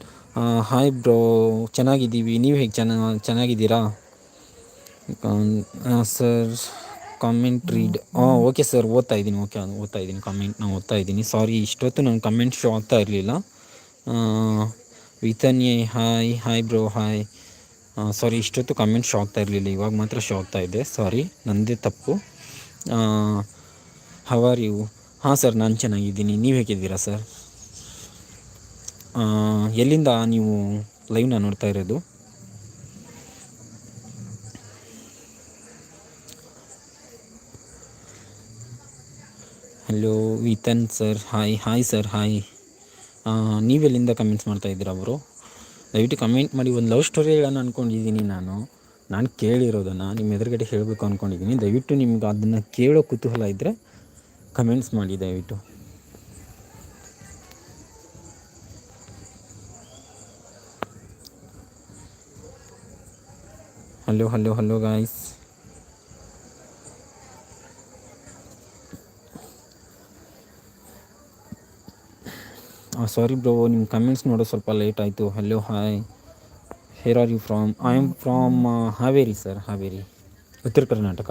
hi bro ಚೆನ್ನಾಗಿದ್ದೀವಿ. ನೀವು ಹೇಗೆ, ಚೆನ್ನ, ಚೆನ್ನಾಗಿದ್ದೀರಾ? ಸರ್ ಕಾಮೆಂಟ್ ರೀಡ್ ಹಾಂ ಓಕೆ ಸರ್ ಓದ್ತಾ ಇದ್ದೀನಿ. ಓಕೆ ಓದ್ತಾ ಇದ್ದೀನಿ. ಕಮೆಂಟ್ನ ಓದ್ತಾ ಇದ್ದೀನಿ. ಸಾರಿ ಇಷ್ಟೊತ್ತು ನಾನು ಕಮೆಂಟ್ ಶೋ ಆಗ್ತಾ ಇರಲಿಲ್ಲ. ವಿತನ್ಯೆ hi hi bro hi sorry ಇಷ್ಟೊತ್ತು ಕಮೆಂಟ್ ಶೋ ಆಗ್ತಾ ಇರಲಿಲ್ಲ. ಇವಾಗ ಮಾತ್ರ ಶೋ ಆಗ್ತಾ ಇದೆ. ಸಾರಿ ನನ್ನದೇ ತಪ್ಪು. ಹವಾರ್ ಯು ಹಾಂ ಸರ್ ನಾನು ಚೆನ್ನಾಗಿದ್ದೀನಿ. ನೀವು ಹೇಗಿದ್ದೀರಾ ಸರ್ ಎಲ್ಲಿಂದ ನೀವು ಲೈವ್ನ ನೋಡ್ತಾ ಇರೋದು? Hello Vithan sir hi hi sir hi ನೀವೆಲ್ಲಿಂದ comments ಮಾಡ್ತಾ ಇದ್ದೀರಾ ಅವರು? ದಯವಿಟ್ಟು ಕಮೆಂಟ್ ಮಾಡಿ, ಒಂದು ಲವ್ ಸ್ಟೋರಿ ಹೇಳೋಣ ಅಂದ್ಕೊಂಡಿದ್ದೀನಿ ನಾನು. ನಾನು ಕೇಳಿರೋದನ್ನು ನಿಮ್ಮ ಎದುರುಗಡೆ ಹೇಳಬೇಕು ಅಂದ್ಕೊಂಡಿದ್ದೀನಿ ದಯವಿಟ್ಟು ನಿಮ್ಗೆ ಅದನ್ನು ಕೇಳೋ ಕುತೂಹಲ ಇದ್ದರೆ ಕಮೆಂಟ್ಸ್ ಮಾಡಿ ದಯವಿಟ್ಟು. Hello hello hello guys sorry bro ನಿಮ್ಮ ಕಮೆಂಟ್ಸ್ ನೋಡೋ ಸ್ವಲ್ಪ ಲೇಟ್ ಆಯಿತು. Hello hi where are you from I am from Haveri sir Haveri. Uttara Karnataka.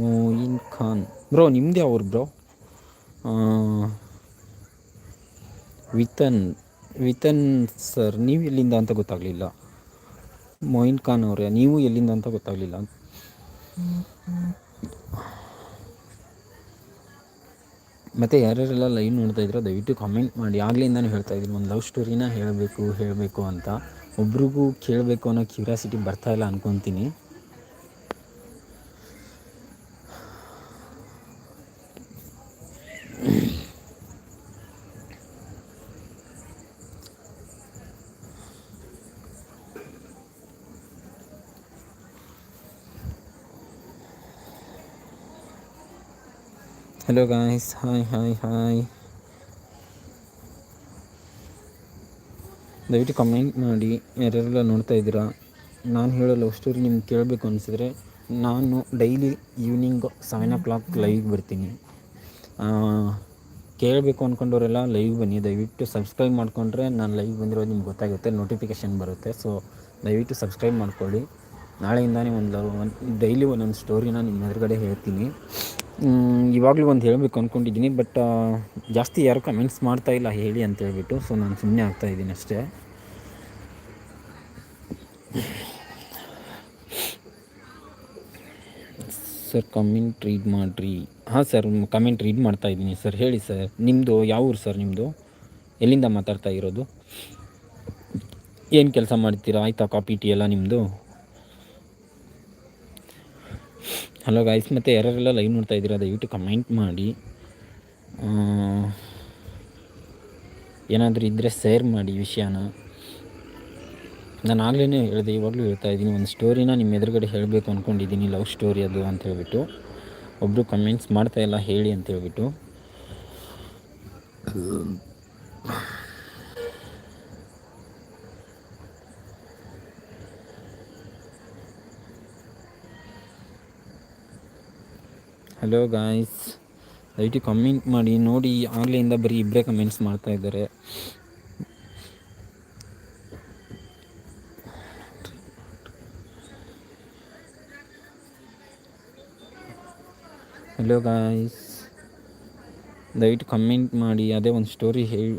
Moin Khan bro ನಿಮ್ಮದೇ ಅವ್ರು ಬ್ರೋ ವಿತನ್ ವಿತನ್ ಸರ್ ನೀವು ಎಲ್ಲಿಂದ ಅಂತ ಗೊತ್ತಾಗಲಿಲ್ಲ. ಮೊಯಿನ್ ಖಾನ್ ಅವರೇ, ನೀವು ಎಲ್ಲಿಂದ ಅಂತ ಗೊತ್ತಾಗಲಿಲ್ಲ. ಮತ್ತು ಯಾರ್ಯಾರೆಲ್ಲ ಲೈವ್ ನೋಡ್ತಾ ಇದ್ರೋ ದಯವಿಟ್ಟು ಕಾಮೆಂಟ್ ಮಾಡಿ. ಆಗ್ಲಿಂದನೂ ಹೇಳ್ತಾ ಒಂದು ಲವ್ ಸ್ಟೋರಿನ ಹೇಳಬೇಕು ಹೇಳಬೇಕು ಅಂತ. ಒಬ್ರಿಗೂ ಕೇಳಬೇಕು ಅನ್ನೋ ಕ್ಯೂರಿಯಾಸಿಟಿ ಬರ್ತಾಯಿಲ್ಲ ಅಂದ್ಕೊತೀನಿ hello guys hi hi hi ದಯವಿಟ್ಟು ಕಮೆಂಟ್ ಮಾಡಿ, ಯಾರ್ಯಾರೆಲ್ಲ ನೋಡ್ತಾ ಇದ್ದೀರಾ? ನಾನು ಹೇಳೋ ಲವ್ ಸ್ಟೋರಿ ನಿಮ್ಗೆ ಕೇಳಬೇಕು ಅನಿಸಿದ್ರೆ, ನಾನು daily evening seven o'clock live ಬರ್ತೀನಿ ಕೇಳಬೇಕು ಅಂದ್ಕೊಂಡವರೆಲ್ಲ ಲೈವ್ ಬನ್ನಿ. ದಯವಿಟ್ಟು ಸಬ್ಸ್ಕ್ರೈಬ್ ಮಾಡಿಕೊಂಡ್ರೆ ನಾನು ಲೈವ್ ಬಂದಿರೋದು ನಿಮ್ಗೆ ಗೊತ್ತಾಗುತ್ತೆ ನೋಟಿಫಿಕೇಷನ್ ಬರುತ್ತೆ. ಸೊ ದಯವಿಟ್ಟು ಸಬ್ಸ್ಕ್ರೈಬ್ ಮಾಡ್ಕೊಳ್ಳಿ. ನಾಳೆಯಿಂದಾನೇ ಒಂದು ಒಂದು ಡೈಲಿ ಒಂದೊಂದು ಸ್ಟೋರಿನ ನಿಮ್ಮ ಎದುರುಗಡೆ ಹೇಳ್ತೀನಿ. ಇವಾಗಲೂ ಒಂದು ಹೇಳಬೇಕು ಅಂದ್ಕೊಂಡಿದ್ದೀನಿ ಬಟ್ ಜಾಸ್ತಿ ಯಾರು ಕಮೆಂಟ್ಸ್ ಮಾಡ್ತಾ ಇಲ್ಲ, ಹೇಳಿ ಅಂತ ಹೇಳ್ಬಿಟ್ಟು ಸೊ ನಾನು ಸುಮ್ಮನೆ ಆಗ್ತಾ ಇದ್ದೀನಿ ಅಷ್ಟೇ. ಸರ್ ಕಮೆಂಟ್ ರೀಡ್ ಮಾಡಿರಿ. ಹಾಂ ಸರ್ ಕಮೆಂಟ್ ರೀಡ್ ಮಾಡ್ತಾ ಇದ್ದೀನಿ ಸರ್ ಹೇಳಿ ಸರ್ ನಿಮ್ಮದು ಯಾವ ಊರು ಸರ್ ನಿಮ್ಮದು ಎಲ್ಲಿಂದ ಮಾತಾಡ್ತಾ ಇರೋದು? ಏನು ಕೆಲಸ ಮಾಡ್ತೀರಾ? ಆಯಿತಾ ಕಾಪಿ ಟೀ ಎಲ್ಲ ನಿಮ್ಮದು ಹಲೋ ಗಾಯ್ಸ್ ಮತ್ತು ಯಾರ್ಯಾರೆಲ್ಲ ಲೈವ್ ನೋಡ್ತಾ ಇದ್ದೀರಾ, ದಯವಿಟ್ಟು ಕಮೆಂಟ್ ಮಾಡಿ. ಏನಾದರೂ ಇದ್ದರೆ ಶೇರ್ ಮಾಡಿ ವಿಷಯನ. ನಾನು ಆಗಲೇ ಹೇಳಿದೆ, ಇವಾಗಲೂ ಹೇಳ್ತಾ ಇದ್ದೀನಿ, ಒಂದು ಸ್ಟೋರಿನ ನಿಮ್ಮ ಎದುರುಗಡೆ ಹೇಳಬೇಕು ಅಂದ್ಕೊಂಡಿದ್ದೀನಿ ಲವ್ ಸ್ಟೋರಿ ಅದು ಅಂತ ಹೇಳ್ಬಿಟ್ಟು. ಒಬ್ಬರು ಕಮೆಂಟ್ಸ್ ಮಾಡ್ತಾಯಿಲ್ಲ ಹೇಳಿ ಅಂತ ಹೇಳ್ಬಿಟ್ಟು. ಹಲೋ ಗಾಯ್ಸ್ ದಯವಿಟ್ಟು ಕಮೆಂಟ್ ಮಾಡಿ, ನೋಡಿ ಆನ್ಲೈನಿಂದ ಬರೀ ಇಬ್ಬರೇ ಕಮೆಂಟ್ಸ್ ಮಾಡ್ತಾ ಇದ್ದಾರೆ. ಹಲೋ ಗಾಯ್ಸ್ ದಯವಿಟ್ಟು ಕಮೆಂಟ್ ಮಾಡಿ, ಅದೇ ಒಂದು ಸ್ಟೋರಿ ಹೇಳಿ,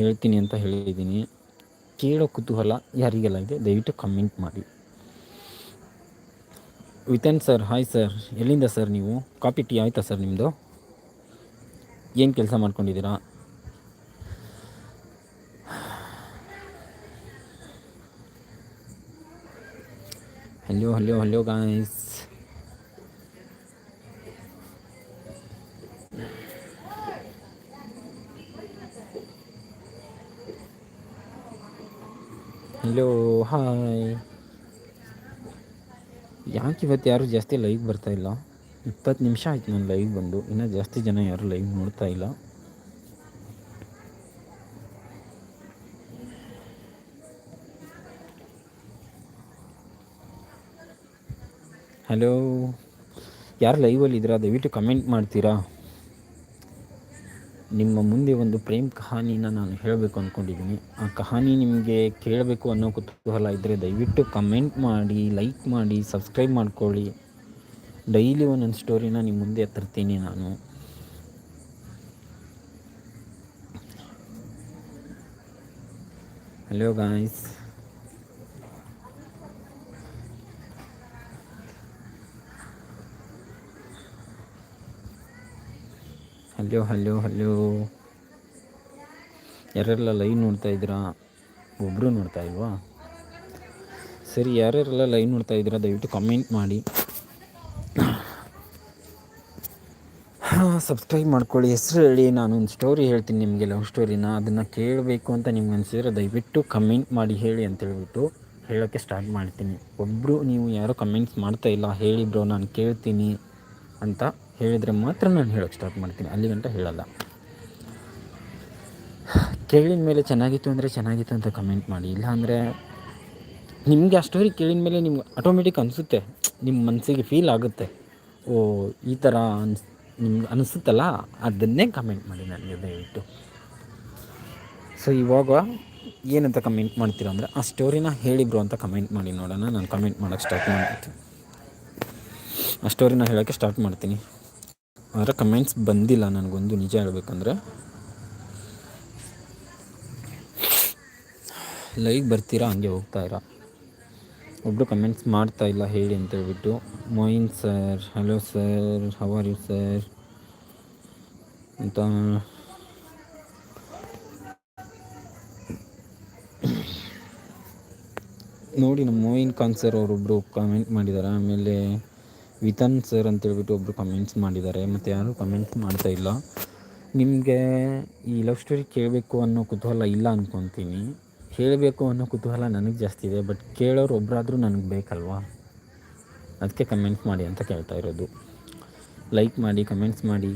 ಹೇಳ್ತೀನಿ ಅಂತ ಹೇಳಿದ್ದೀನಿ. ಕೇಳೋ ಕುತೂಹಲ ಯಾರಿಗೆಲ್ಲ ಇದೆ? ದಯವಿಟ್ಟು ಕಮೆಂಟ್ ಮಾಡಿ. ವಿತನ್ ಸರ್ ಹಾಯ್ ಸರ್ ಎಲ್ಲಿಂದ ಸರ್ ನೀವು? ಕಾಪಿ ಟೀ ಆಯಿತಾ ಸರ್ ನಿಮ್ಮದು ಏನು ಕೆಲಸ ಮಾಡ್ಕೊಂಡಿದ್ದೀರಾ? Hello hello hello guys hello hi ಯಾಕೆ ಇವತ್ತು ಯಾರು ಜಾಸ್ತಿ ಲೈವ್ ಬರ್ತಾ ಇಲ್ಲ? ಇಪ್ಪತ್ತು ನಿಮಿಷ ಆಯ್ತು ನಾನು ಲೈವ್ ಬಂದು. ಇನ್ನೂ ಜಾಸ್ತಿ ಜನ ಯಾರು ಲೈವ್ ನೋಡ್ತಾ ಇಲ್ಲ. ಹಲೋ ಯಾರು ಲೈವಲ್ಲಿ ಇದ್ದೀರಾ? ದಯವಿಟ್ಟು ಕಮೆಂಟ್ ಮಾಡ್ತೀರಾ? ನಿಮ್ಮ ಮುಂದೆ ಒಂದು ಪ್ರೇಮ್ ಕಹಾನಿನ ನಾನು ಹೇಳಬೇಕು ಅಂದ್ಕೊಂಡಿದ್ದೀನಿ ಆ ಕಹಾನಿ ನಿಮಗೆ ಕೇಳಬೇಕು ಅನ್ನೋ ಕುತೂಹಲ ಇದ್ದರೆ ದಯವಿಟ್ಟು ಕಮೆಂಟ್ ಮಾಡಿ ಲೈಕ್ ಮಾಡಿ ಸಬ್ಸ್ಕ್ರೈಬ್ ಮಾಡ್ಕೊಳ್ಳಿ. ಡೈಲಿ ಒಂದೊಂದು ಸ್ಟೋರಿನ ನಿಮ್ಮ ಮುಂದೆ ತರ್ತೀನಿ ನಾನು. Hello guys hello hello hello. ಯಾರೆಲ್ಲ ಲೈನ್ ನೋಡ್ತಾ ಇದ್ದೀರಾ? ಒಬ್ಬರು ನೋಡ್ತಾ ಇಲ್ವಾ? ಸರಿ, ಯಾರ್ಯಾರೆಲ್ಲ ಲೈನ್ ನೋಡ್ತಾ ಇದ್ದೀರಾ, ದಯವಿಟ್ಟು ಕಮೆಂಟ್ ಮಾಡಿ. ಸಬ್ಸ್ಕ್ರೈಬ್ ಮಾಡ್ಕೊಳ್ಳಿ. ಹೆಸರು ಹೇಳಿ, ನಾನು ಒಂದು ಸ್ಟೋರಿ ಹೇಳ್ತೀನಿ ನಿಮಗೆ ಲವ್ ಸ್ಟೋರಿನ ಅದನ್ನು ಕೇಳಬೇಕು ಅಂತ ನಿಮ್ಗೆ ಅನಿಸಿದ್ರೆ ದಯವಿಟ್ಟು ಕಮೆಂಟ್ ಮಾಡಿ, ಹೇಳಿ ಅಂತ ಹೇಳ್ಬಿಟ್ಟು ಹೇಳೋಕ್ಕೆ ಸ್ಟಾರ್ಟ್ ಮಾಡ್ತೀನಿ. ಒಬ್ಬರು ನೀವು ಯಾರೋ ಕಮೆಂಟ್ಸ್ ಮಾಡ್ತಾ ಇಲ್ಲ, ಹೇಳಿ ಬ್ರೋ ನಾನು ಕೇಳ್ತೀನಿ ಅಂತ ಹೇಳಿದರೆ ಮಾತ್ರ ನಾನು ಹೇಳೋಕ್ಕೆ ಸ್ಟಾರ್ಟ್ ಮಾಡ್ತೀನಿ. ಅಲ್ಲಿ ಗಂಟ ಹೇಳಲ್ಲ. ಕೇಳಿದ ಮೇಲೆ ಚೆನ್ನಾಗಿತ್ತು ಅಂದರೆ ಚೆನ್ನಾಗಿತ್ತು ಅಂತ ಕಮೆಂಟ್ ಮಾಡಿ. ಇಲ್ಲಾಂದರೆ ನಿಮಗೆ ಆ ಸ್ಟೋರಿ ಕೇಳಿದ ಮೇಲೆ ನಿಮ್ಗೆ ಆಟೋಮೆಟಿಕ್ ಅನಿಸುತ್ತೆ. ನಿಮ್ಮ ಮನಸ್ಸಿಗೆ ಫೀಲ್ ಆಗುತ್ತೆ. ಓ, ಈ ಥರ ಅನ್ಸ್, ನಿಮ್ಗೆ ಅನಿಸುತ್ತಲ್ಲ? ಅದನ್ನೇ ಕಮೆಂಟ್ ಮಾಡಿ ನನಗೆ ದಯವಿಟ್ಟು ಸೊ ಇವಾಗ ಏನಂತ ಕಮೆಂಟ್ ಮಾಡ್ತೀರ ಅಂದರೆ, ಆ ಸ್ಟೋರಿನ ಹೇಳಿದ್ರು ಅಂತ ಕಮೆಂಟ್ ಮಾಡಿ ನೋಡೋಣ. ನಾನು ಕಮೆಂಟ್ ಮಾಡೋಕ್ಕೆ ಸ್ಟಾರ್ಟ್ ಮಾಡ್ತೀನಿ. ಆ ಸ್ಟೋರಿನ ಹೇಳೋಕ್ಕೆ ಸ್ಟಾರ್ಟ್ ಮಾಡ್ತೀನಿ. ಆದರೆ ಕಮೆಂಟ್ಸ್ ಬಂದಿಲ್ಲ ನನಗೊಂದು ನಿಜ ಹೇಳ್ಬೇಕಂದ್ರೆ. ಲೈಕ್ ಬರ್ತೀರಾ, ಹಂಗೆ ಹೋಗ್ತಾ ಇರ. ಒಬ್ಬರು ಕಮೆಂಟ್ಸ್ ಮಾಡ್ತಾ ಇಲ್ಲ, ಹೇಳಿ ಅಂತ ಹೇಳ್ಬಿಟ್ಟು. Moin sir hello sir how are you sir ಅಂತ. ನೋಡಿ, ನಮ್ಮ ಮೊಯಿನ್ ಖಾನ್ ಸರ್ ಅವರೊಬ್ಬರು ಕಾಮೆಂಟ್ ಮಾಡಿದ್ದಾರೆ ಆಮೇಲೆ ವಿತನ್ ಸರ್ ಅಂತೇಳ್ಬಿಟ್ಟು ಒಬ್ಬರು ಕಮೆಂಟ್ಸ್ ಮಾಡಿದ್ದಾರೆ, ಮತ್ತು ಯಾರೂ ಕಮೆಂಟ್ಸ್ ಮಾಡ್ತಾ ಇಲ್ಲ. ನಿಮಗೆ ಈ ಲವ್ ಸ್ಟೋರಿ ಕೇಳಬೇಕು ಅನ್ನೋ ಕುತೂಹಲ ಇಲ್ಲ ಅಂದ್ಕೊತೀನಿ ಹೇಳಬೇಕು ಅನ್ನೋ ಕುತೂಹಲ ನನಗೆ ಜಾಸ್ತಿ ಇದೆ ಬಟ್ ಕೇಳೋರು ಒಬ್ಬರಾದರೂ ನನಗೆ ಬೇಕಲ್ವಾ? ಅದಕ್ಕೆ ಕಮೆಂಟ್ಸ್ ಮಾಡಿ ಅಂತ ಕೇಳ್ತಾ ಇರೋದು. ಲೈಕ್ ಮಾಡಿ ಕಮೆಂಟ್ಸ್ ಮಾಡಿ.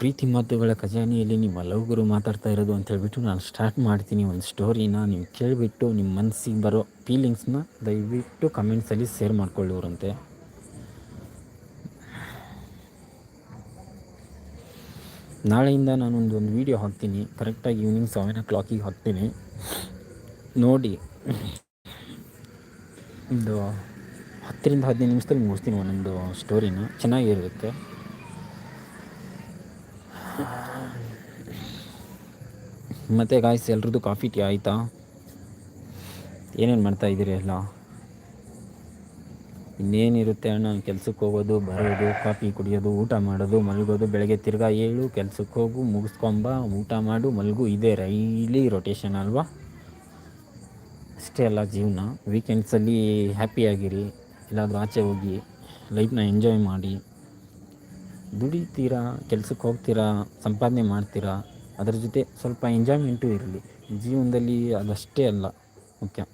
ಪ್ರೀತಿ ಮಾತುಗಳ ಖಜಾನೆಯಲ್ಲಿ ಲವ್ ಗುರು ಮಾತಾಡ್ತಾ ಇರೋದು ಅಂತ ಹೇಳ್ಬಿಟ್ಟು ನಾನು ಸ್ಟಾರ್ಟ್ ಮಾಡ್ತೀನಿ ಒಂದು ಸ್ಟೋರಿನ ನೀವು ಕೇಳಿಬಿಟ್ಟು ನಿಮ್ಮ ಮನಸ್ಸಿಗೆ ಬರೋ ಫೀಲಿಂಗ್ಸ್ನ ದಯವಿಟ್ಟು ಕಮೆಂಟ್ಸಲ್ಲಿ ಶೇರ್ ಮಾಡ್ಕೊಳ್ಳೋರಂತೆ. ನಾಳೆಯಿಂದ ನಾನೊಂದು ಒಂದು ವೀಡಿಯೋ ಹಾಕ್ತೀನಿ. ಕರೆಕ್ಟಾಗಿ ಈವ್ನಿಂಗ್ ಸೆವೆನ್ ಓ ಕ್ಲಾಕಿಗೆ ಹಾಕ್ತೀನಿ. ನೋಡಿ, ಒಂದು ಹತ್ತರಿಂದ ಹದಿನೈದು ನಿಮಿಷದಲ್ಲಿ ಮುಗಿಸ್ತೀನಿ ಒಂದೊಂದು ಸ್ಟೋರಿನ ಚೆನ್ನಾಗಿರುತ್ತೆ. ಮತ್ತು ಗಾಯ್ಸ್ ಎಲ್ರದ್ದು ಕಾಫಿ ಟೀ ಆಯಿತಾ? ಏನೇನು ಮಾಡ್ತಾ ಇದ್ದೀರಿ ಎಲ್ಲ? ಇನ್ನೇನಿರುತ್ತೆ ಅಣ್ಣ, ಕೆಲ್ಸಕ್ಕೆ ಹೋಗೋದು, ಬರೋದು ಕಾಫಿ ಕುಡಿಯೋದು, ಊಟ ಮಾಡೋದು, ಮಲಗೋದು, ಬೆಳಗ್ಗೆ ತಿರ್ಗಾ ಏಳು, ಕೆಲ್ಸಕ್ಕೆ ಹೋಗು, ಮುಗಿಸ್ಕೊಂಬ, ಊಟ ಮಾಡು, ಮಲಗು, ಇದೇ ರೈಲಿ ರೊಟೇಷನ್ ಅಲ್ವಾ? ಅಷ್ಟೇ ಅಲ್ಲ, ಜೀವನ. ವೀಕೆಂಡ್ಸಲ್ಲಿ ಹ್ಯಾಪಿಯಾಗಿರಿ ಎಲ್ಲಾದರೂ ಆಚೆ ಹೋಗಿ ಲೈಫ್ನ ಎಂಜಾಯ್ ಮಾಡಿ. ದುಡಿತೀರಾ, ಕೆಲ್ಸಕ್ಕೆ ಹೋಗ್ತೀರಾ, ಸಂಪಾದನೆ ಮಾಡ್ತೀರಾ? ಅದರ ಜೊತೆ ಸ್ವಲ್ಪ ಎಂಜಾಯ್ಮೆಂಟು ಇರಲಿ. ಜೀವನದಲ್ಲಿ ಅದಷ್ಟೇ ಅಲ್ಲ, ಮುಖ್ಯ.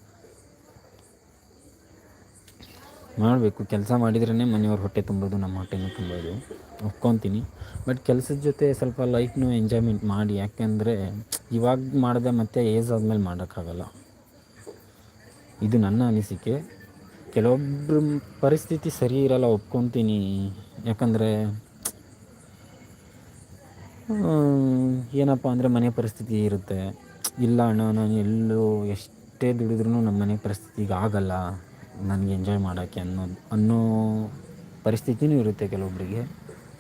ಮಾಡಬೇಕು. ಕೆಲಸ ಮಾಡಿದ್ರೇ ಮನೆಯವ್ರ ಹೊಟ್ಟೆ ತುಂಬೋದು, ನಮ್ಮ ಹೊಟ್ಟೆನೂ ತುಂಬೋದು. ಒಪ್ಕೊತೀನಿ. ಬಟ್ ಕೆಲಸದ ಜೊತೆ ಸ್ವಲ್ಪ ಲೈಫ್ನೂ ಎಂಜಾಯ್ಮೆಂಟ್ ಮಾಡಿ. ಯಾಕೆಂದರೆ ಇವಾಗ ಮಾಡಿದೆ ಮತ್ತೆ ಏಜ್ ಆದಮೇಲೆ ಮಾಡೋಕ್ಕಾಗಲ್ಲ. ಇದು ನನ್ನ ಅನಿಸಿಕೆ. ಕೆಲವೊಬ್ಬರು ಪರಿಸ್ಥಿತಿ ಸರಿ ಇರಲ್ಲ, ಒಪ್ಕೊತೀನಿ. ಯಾಕಂದರೆ ಏನಪ್ಪ ಅಂದರೆ ಮನೆ ಪರಿಸ್ಥಿತಿ ಇರುತ್ತೆ. ಇಲ್ಲ ಅಣ್ಣ, ನಾನು ಎಲ್ಲೂ ಎಷ್ಟೇ ದುಡಿದ್ರೂ ನಮ್ಮ ಮನೆ ಪರಿಸ್ಥಿತಿಗೆ ಆಗಲ್ಲ. ನನಗೆ ಎಂಜಾಯ್ ಮಾಡೋಕ್ಕೆ ಅನ್ನೋದು ಅನ್ನೋ ಪರಿಸ್ಥಿತಿನೂ ಇರುತ್ತೆ ಕೆಲವೊಬ್ಬರಿಗೆ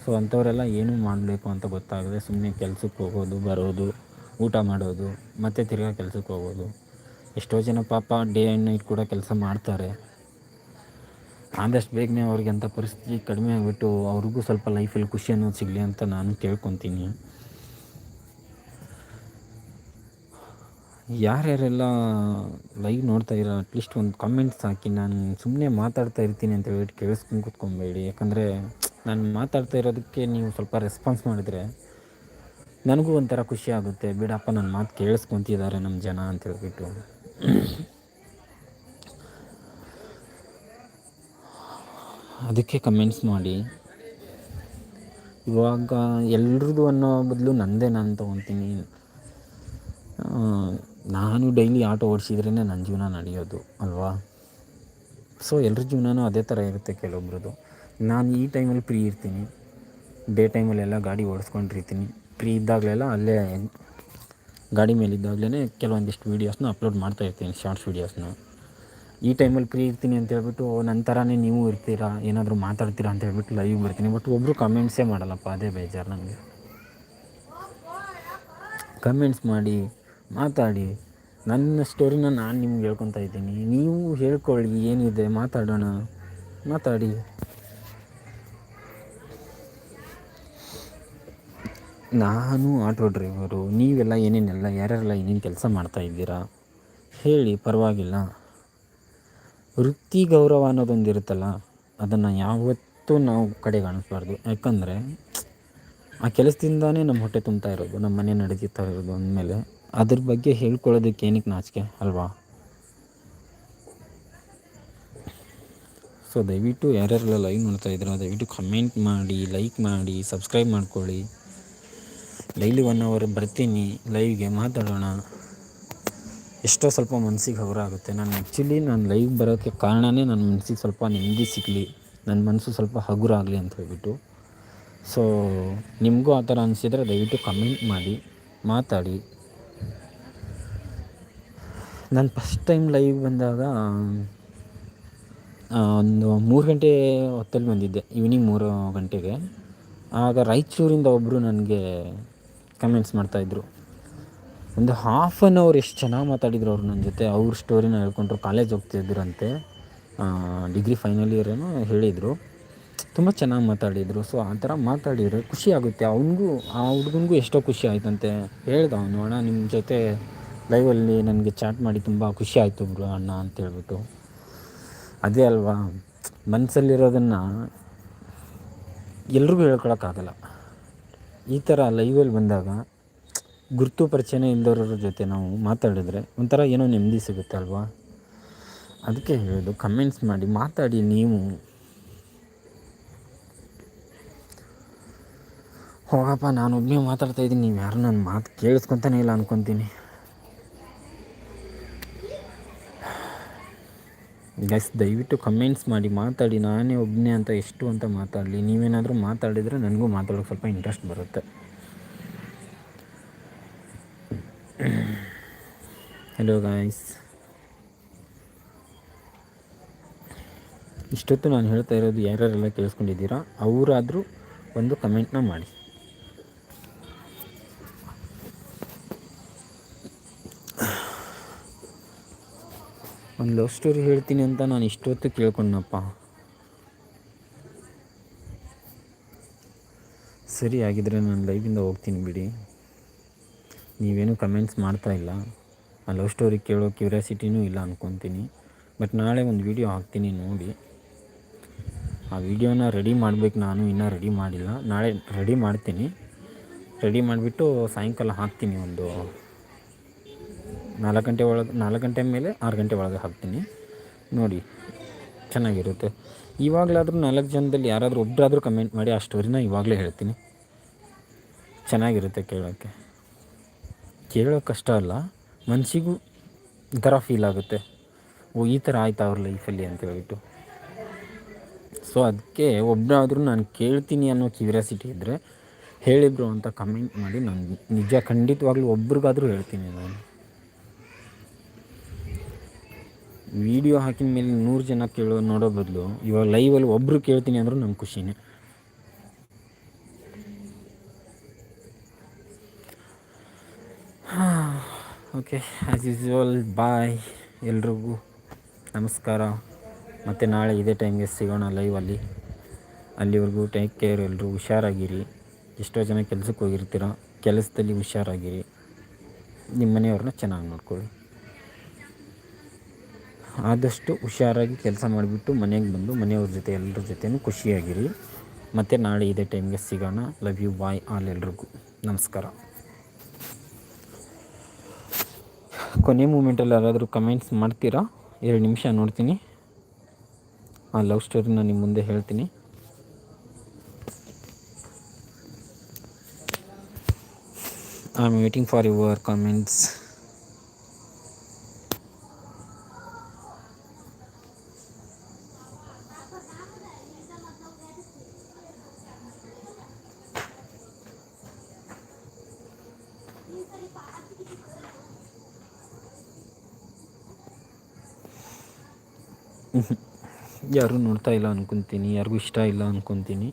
ಸೊ ಅಂಥವರೆಲ್ಲ ಏನು ಮಾಡಬೇಕು ಅಂತ ಗೊತ್ತಾಗದೆ ಸುಮ್ಮನೆ ಕೆಲಸಕ್ಕೆ ಹೋಗೋದು, ಬರೋದು, ಊಟ ಮಾಡೋದು, ಮತ್ತೆ ತಿರ್ಗಾ ಕೆಲಸಕ್ಕೆ ಹೋಗೋದು. ಎಷ್ಟೋ ಜನ ಪಾಪ ಡೇ ಆ್ಯಂಡ್ ನೈಟ್ ಕೂಡ ಕೆಲಸ ಮಾಡ್ತಾರೆ. ಆದಷ್ಟು ಬೇಗನೆ ಅವ್ರಿಗೆ ಅಂಥ ಪರಿಸ್ಥಿತಿ ಕಡಿಮೆ ಆಗಿಬಿಟ್ಟು ಅವ್ರಿಗೂ ಸ್ವಲ್ಪ ಲೈಫಲ್ಲಿ ಖುಷಿ ಅನ್ನೋದು ಸಿಗಲಿ ಅಂತ ನಾನು ಕೇಳ್ಕೊತೀನಿ. ಯಾರ್ಯಾರೆಲ್ಲ ಲೈವ್ ನೋಡ್ತಾ ಇರೋ ಅಟ್ಲೀಸ್ಟ್ ಒಂದು ಕಮೆಂಟ್ಸ್ ಹಾಕಿ ನಾನು ಸುಮ್ಮನೆ ಮಾತಾಡ್ತಾ ಇರ್ತೀನಿ ಅಂತ ಹೇಳ್ಬಿಟ್ಟು ಕೇಳಿಸ್ಕೊಂಡು ಕೂತ್ಕೊಬೇಡಿ. ಯಾಕಂದರೆ ನಾನು ಮಾತಾಡ್ತಾ ಇರೋದಕ್ಕೆ ನೀವು ಸ್ವಲ್ಪ ರೆಸ್ಪಾನ್ಸ್ ಮಾಡಿದರೆ ನನಗೂ ಒಂಥರ ಖುಷಿ ಆಗುತ್ತೆ. ಬಿಡಪ್ಪ ನನ್ನ ಮಾತು ಕೇಳಿಸ್ಕೊತಿದ್ದಾರೆ ನಮ್ಮ ಜನ ಅಂತ ಹೇಳ್ಬಿಟ್ಟು. ಅದಕ್ಕೆ ಕಮೆಂಟ್ಸ್ ಮಾಡಿ. ಇವಾಗ ಎಲ್ರದ್ದು ಅನ್ನೋ ಬದಲು ನಂದೇ ನಾನು ತೊಗೊತೀನಿ. ನಾನು ಡೈಲಿ ಆಟೋ ಓಡಿಸಿದ್ರೇ ನನ್ನ ಜೀವನ ನಡೆಯೋದು, ಅಲ್ವಾ? ಸೊ ಎಲ್ಲರ ಜೀವನನೂ ಅದೇ ಥರ ಇರುತ್ತೆ ಕೆಲವೊಬ್ರದ್ದು. ನಾನು ಈ ಟೈಮಲ್ಲಿ ಫ್ರೀ ಇರ್ತೀನಿ. ಡೇ ಟೈಮಲ್ಲೆಲ್ಲ ಗಾಡಿ ಓಡಿಸ್ಕೊಂಡಿರ್ತೀನಿ. ಫ್ರೀ ಇದ್ದಾಗಲೆಲ್ಲ ಅಲ್ಲೇ ಗಾಡಿ ಮೇಲಿದ್ದಾಗಲೇ ಕೆಲವೊಂದಿಷ್ಟು ವೀಡಿಯೋಸ್ನ ಅಪ್ಲೋಡ್ ಮಾಡ್ತಾಯಿರ್ತೀನಿ ಶಾರ್ಟ್ಸ್ ವೀಡಿಯೋಸ್ನ ಈ ಟೈಮಲ್ಲಿ ಫ್ರೀ ಇರ್ತೀನಿ ಅಂತ ಹೇಳ್ಬಿಟ್ಟು ನನ್ನ ಥರನೇ ನೀವು ಇರ್ತೀರಾ, ಏನಾದರೂ ಮಾತಾಡ್ತೀರಾ ಅಂತ ಹೇಳ್ಬಿಟ್ಟು ಲೈವ್ ಬರ್ತೀನಿ. ಬಟ್ ಒಬ್ಬರು ಕಮೆಂಟ್ಸೇ ಮಾಡಲ್ಲಪ್ಪ, ಅದೇ ಬೇಜಾರು ನನಗೆ ಕಮೆಂಟ್ಸ್ ಮಾಡಿ, ಮಾತಾಡಿ. ನನ್ನ ಸ್ಟೋರಿನ ನಾನು ನಿಮ್ಗೆ ಹೇಳ್ಕೊತಾ ಇದ್ದೀನಿ. ನೀವು ಹೇಳ್ಕೊಳ್ಳಿ, ಏನಿದೆ, ಮಾತಾಡೋಣ. ಮಾತಾಡಿ. ನಾನು ಆಟೋ ಡ್ರೈವರು ನೀವೆಲ್ಲ ಏನೇನೆಲ್ಲ, ಯಾರ್ಯಾರೆಲ್ಲ ಏನೇನು ಕೆಲಸ ಮಾಡ್ತಾ ಇದ್ದೀರಾ? ಹೇಳಿ, ಪರವಾಗಿಲ್ಲ. ವೃತ್ತಿ ಗೌರವ ಅನ್ನೋದೊಂದು ಇರುತ್ತಲ್ಲ ಅದನ್ನು ಯಾವತ್ತೂ ನಾವು ಕಡೆಗಾಣಿಸ್ಬಾರ್ದು ಯಾಕಂದರೆ, ಆ ಕೆಲಸದಿಂದಾನೇ ನಮ್ಮ ಹೊಟ್ಟೆ ತುಂಬ್ತಾ ಇರೋದು ನಮ್ಮ ಮನೆ ನಡೀತಾ ಇರೋದು ಅಂದಮೇಲೆ. ಅದ್ರ ಬಗ್ಗೆ ಹೇಳ್ಕೊಳ್ಳೋದಕ್ಕೆ ಏನಕ್ಕೆ ನಾಚಿಕೆ ಅಲ್ವಾ? ಸೊ ದಯವಿಟ್ಟು ಯಾರ್ಯಾರೆಲ್ಲ ಲೈವ್ ನೋಡ್ತಾ ಇದ್ದೀರೋ, ದಯವಿಟ್ಟು ಕಮೆಂಟ್ ಮಾಡಿ ಲೈಕ್ ಮಾಡಿ ಸಬ್ಸ್ಕ್ರೈಬ್ ಮಾಡ್ಕೊಳ್ಳಿ. ಡೈಲಿ ಒನ್ ಅವರ್ ಬರ್ತೀನಿ ಲೈವ್ಗೆ ಮಾತಾಡೋಣ. ಎಷ್ಟೋ ಸ್ವಲ್ಪ ಮನಸ್ಸಿಗೆ ಹಗುರ ಆಗುತ್ತೆ. ನಾನು ಆ್ಯಕ್ಚುಲಿ ನಾನು ಲೈವ್ ಬರೋಕ್ಕೆ ಕಾರಣವೇ ನನ್ನ ಮನಸ್ಸಿಗೆ ಸ್ವಲ್ಪ ನೆಮ್ಮದಿ ಸಿಗಲಿ. ನನ್ನ ಮನಸ್ಸು ಸ್ವಲ್ಪ ಹಗುರ ಆಗಲಿ ಅಂತ ಹೇಳ್ಬಿಟ್ಟು. ಸೊ ನಿಮಗೂ ಆ ಥರ ಅನಿಸಿದರೆ ದಯವಿಟ್ಟು ಕಮೆಂಟ್ ಮಾಡಿ, ಮಾತಾಡಿ. ನಾನು ಫಸ್ಟ್ ಟೈಮ್ ಲೈವ್ ಬಂದಾಗ ಒಂದು ಮೂರು ಗಂಟೆ ಹೊತ್ತಲ್ಲಿ ಬಂದಿದ್ದೆ ಈವ್ನಿಂಗ್ ಮೂರು ಗಂಟೆಗೆ. ಆಗ ರಾಯಚೂರಿಂದ ಒಬ್ಬರು ನನಗೆ ಕಮೆಂಟ್ಸ್ ಮಾಡ್ತಾಯಿದ್ರು ಒಂದು ಹಾಫ್ ಅನ್ ಅವರ್ ಎಷ್ಟು ಚೆನ್ನಾಗಿ ಮಾತಾಡಿದ್ರು ಅವ್ರು ನನ್ನ ಜೊತೆ, ಅವ್ರ ಸ್ಟೋರಿನ ಹೇಳ್ಕೊಂಡ್ರು. ಕಾಲೇಜ್ ಹೋಗ್ತಿದ್ರಂತೆ ಡಿಗ್ರಿ ಫೈನಲ್ ಇಯರ್ ಏನೋ ಹೇಳಿದರು. ತುಂಬ ಚೆನ್ನಾಗಿ ಮಾತಾಡಿದರು. ಸೊ ಆ ಥರ ಮಾತಾಡಿದರೆ ಖುಷಿ ಆಗುತ್ತೆ. ಅವನಿಗೂ, ಆ ಹುಡುಗನಿಗೂ ಎಷ್ಟೋ ಖುಷಿ ಆಯ್ತಂತೆ. ಹೇಳ್ದ ಅವನು, ಅಣ್ಣ ನಿಮ್ಮ ಜೊತೆ ಲೈವಲ್ಲಿ ನನಗೆ ಚಾಟ್ ಮಾಡಿ ತುಂಬ ಖುಷಿ ಆಯಿತು ಬ್ರೋ ಅಣ್ಣ ಅಂತೇಳ್ಬಿಟ್ಟು ಅದೇ ಅಲ್ವಾ? ಮನಸ್ಸಲ್ಲಿರೋದನ್ನು ಎಲ್ರಿಗೂ ಹೇಳ್ಕೊಳಕ್ಕಾಗಲ್ಲ ಈ ಥರ ಲೈವಲ್ಲಿ ಬಂದಾಗ ಗುರುತು ಪರಿಚಯನೇ ಇಲ್ದವ್ರ ಜೊತೆ ನಾವು ಮಾತಾಡಿದ್ರೆ ಒಂಥರ ಏನೋ ನೆಮ್ಮದಿ ಸಿಗುತ್ತೆ ಅಲ್ವಾ? ಅದಕ್ಕೆ ಹೇಳೋದು ಕಮೆಂಟ್ಸ್ ಮಾಡಿ, ಮಾತಾಡಿ ನೀವು. ಹೋಗಪ್ಪ, ನಾನು ಒಬ್ಬನೇ ಮಾತಾಡ್ತಾ ಇದ್ದೀನಿ, ನೀವು ಯಾರು? ನನ್ನ ಮಾತು ಕೇಳಿಸ್ಕೊತಾನೆ ಇಲ್ಲ ಅಂದ್ಕೊತೀನಿ ಗೈಸ್ ದಯವಿಟ್ಟು ಕಮೆಂಟ್ಸ್ ಮಾಡಿ, ಮಾತಾಡಿ, ನಾನೇ ಒಬ್ಬನೇ ಅಂತ ಎಷ್ಟು ಅಂತ ಮಾತಾಡಲಿ. ನೀವೇನಾದರೂ ಮಾತಾಡಿದರೆ ನನಗೂ ಮಾತಾಡೋಕ್ಕೆ ಸ್ವಲ್ಪ ಇಂಟ್ರೆಸ್ಟ್ ಬರುತ್ತೆ. ಹಲೋ ಗಾಯ್ಸ್ ಇಷ್ಟೊತ್ತು ನಾನು ಹೇಳ್ತಾ ಇರೋದು ಯಾರ್ಯಾರೆಲ್ಲ ಕೇಳಿಸ್ಕೊಂಡಿದ್ದೀರಾ, ಅವರಾದರೂ ಒಂದು ಕಮೆಂಟ್ನ ಮಾಡಿ. ಒಂದು ಲವ್ ಸ್ಟೋರಿ ಹೇಳ್ತೀನಿ ಅಂತ ನಾನು ಇಷ್ಟೊತ್ತು ಕೇಳ್ಕೊಂಡಪ್ಪ ಸರಿ ಆಗಿದ್ರೆ ನಾನು ಲೈವಿಂದ ಹೋಗ್ತೀನಿ ಬಿಡಿ. ನೀವೇನು ಕಮೆಂಟ್ಸ್ ಮಾಡ್ತಾ ಇಲ್ಲ. ಆ ಲವ್ ಸ್ಟೋರಿ ಕೇಳೋ ಕ್ಯೂರಿಯಾಸಿಟಿನೂ ಇಲ್ಲ ಅಂದ್ಕೊತೀನಿ ಬಟ್ ನಾಳೆ ಒಂದು ವಿಡಿಯೋ ಹಾಕ್ತೀನಿ ನೋಡಿ. ಆ ವಿಡಿಯೋನ ರೆಡಿ ಮಾಡಬೇಕು ನಾನು, ಇನ್ನೂ ರೆಡಿ ಮಾಡಿಲ್ಲ. ನಾಳೆ ರೆಡಿ ಮಾಡ್ತೀನಿ. ರೆಡಿ ಮಾಡಿಬಿಟ್ಟು ಸಾಯಂಕಾಲ ಹಾಕ್ತೀನಿ ಒಂದು ನಾಲ್ಕು ಗಂಟೆ ಒಳಗೆ, ನಾಲ್ಕು ಗಂಟೆ ಮೇಲೆ ಆರು ಗಂಟೆ ಒಳಗೆ ಹಾಕ್ತೀನಿ. ನೋಡಿ, ಚೆನ್ನಾಗಿರುತ್ತೆ. ಇವಾಗಲಾದರೂ ನಾಲ್ಕು ಜನದಲ್ಲಿ ಯಾರಾದರೂ ಒಬ್ಬರಾದರೂ ಕಮೆಂಟ್ ಮಾಡಿ, ಆ ಸ್ಟೋರಿನ ಇವಾಗಲೇ ಹೇಳ್ತೀನಿ. ಚೆನ್ನಾಗಿರುತ್ತೆ ಕೇಳೋಕ್ಕೆ. ಕೇಳೋ ಕಷ್ಟ ಅಲ್ಲ ಮನಸ್ಸಿಗೂ ಒಂಥರ ಫೀಲ್ ಆಗುತ್ತೆ. ಓ, ಈ ಥರ ಆಯ್ತು ಅವ್ರ ಲೈಫಲ್ಲಿ ಅಂತ ಹೇಳ್ಬಿಟ್ಟು. ಸೊ ಅದಕ್ಕೆ ಒಬ್ಬರಾದರೂ ನಾನು ಕೇಳ್ತೀನಿ ಅನ್ನೋ ಕ್ಯೂರಿಯಾಸಿಟಿ ಇದ್ದರೆ ಹೇಳಿದ್ರು ಅಂತ ಕಮೆಂಟ್ ಮಾಡಿ ನಾನು ನಿಜ ಖಂಡಿತವಾಗ್ಲೂ ಒಬ್ರಿಗಾದರೂ ಹೇಳ್ತೀನಿ ನಾನು. ವಿಡಿಯೋ ಹಾಕಿದ ಮೇಲೆ ನೂರು ಜನ ಕೇಳೋ, ನೋಡೋ ಬದಲು ಇವಾಗ ಲೈವಲ್ಲಿ ಒಬ್ಬರು ಕೇಳ್ತೀನಿ ಅಂದರೂ ನಂಗೆ ಖುಷಿನೇ. ಓಕೆ ಆ್ಯಸ್ ಯೂಸ್ವಲ್ ಬಾಯ್ ಎಲ್ರಿಗೂ ನಮಸ್ಕಾರ. ಮತ್ತು ನಾಳೆ ಇದೇ ಟೈಮ್ಗೆ ಸಿಗೋಣ ಲೈವಲ್ಲಿ ಅಲ್ಲಿವರೆಗೂ ಟೇಕ್ ಕೇರ್ ಎಲ್ಲರೂ ಹುಷಾರಾಗಿರಿ. ಎಷ್ಟೋ ಜನ ಕೆಲಸಕ್ಕೆ ಹೋಗಿರ್ತೀರ, ಕೆಲಸದಲ್ಲಿ ಹುಷಾರಾಗಿರಿ. ನಿಮ್ಮ ಮನೆಯವ್ರನ್ನ ಚೆನ್ನಾಗಿ ನೋಡ್ಕೊಳ್ಳಿ. ಆದಷ್ಟು ಹುಷಾರಾಗಿ ಕೆಲಸ ಮಾಡಿಬಿಟ್ಟು ಮನೆಗೆ ಬಂದು ಮನೆಯವ್ರ ಜೊತೆ ಎಲ್ಲರ ಜೊತೆನೂ ಖುಷಿಯಾಗಿರಿ. ಮತ್ತು ನಾಳೆ ಇದೇ ಟೈಮ್ಗೆ ಸಿಗೋಣ. ಲವ್ ಯು ಬಾಯ್ ಆಲ್ ಎಲ್ರಿಗೂ. ನಮಸ್ಕಾರ. ಕೊನೆ ಮೂಮೆಂಟಲ್ಲಿ ಯಾರಾದರೂ ಕಮೆಂಟ್ಸ್ ಮಾಡ್ತೀರಾ? ಎರಡು ನಿಮಿಷ ನೋಡ್ತೀನಿ. ಆ ಲವ್ ಸ್ಟೋರಿನ ನಿಮ್ಮ ಮುಂದೆ ಹೇಳ್ತೀನಿ. I am waiting for your comments ಯಾರೂ ನೋಡ್ತಾ ಇಲ್ಲ ಅಂದ್ಕೊತೀನಿ ಯಾರಿಗೂ ಇಷ್ಟ ಇಲ್ಲ ಅಂದ್ಕೊತೀನಿ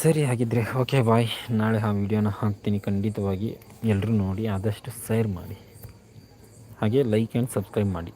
ಸರಿ ಹಾಗಿದ್ದರೆ ಓಕೆ ಬಾಯ್ ನಾಳೆ ಆ ವಿಡಿಯೋನ ಹಾಕ್ತೀನಿ ಖಂಡಿತವಾಗಿ. ಎಲ್ಲರೂ ನೋಡಿ, ಆದಷ್ಟು ಶೇರ್ ಮಾಡಿ. ಹಾಗೆ ಲೈಕ್ ಆ್ಯಂಡ್ ಸಬ್ಸ್ಕ್ರೈಬ್ ಮಾಡಿ.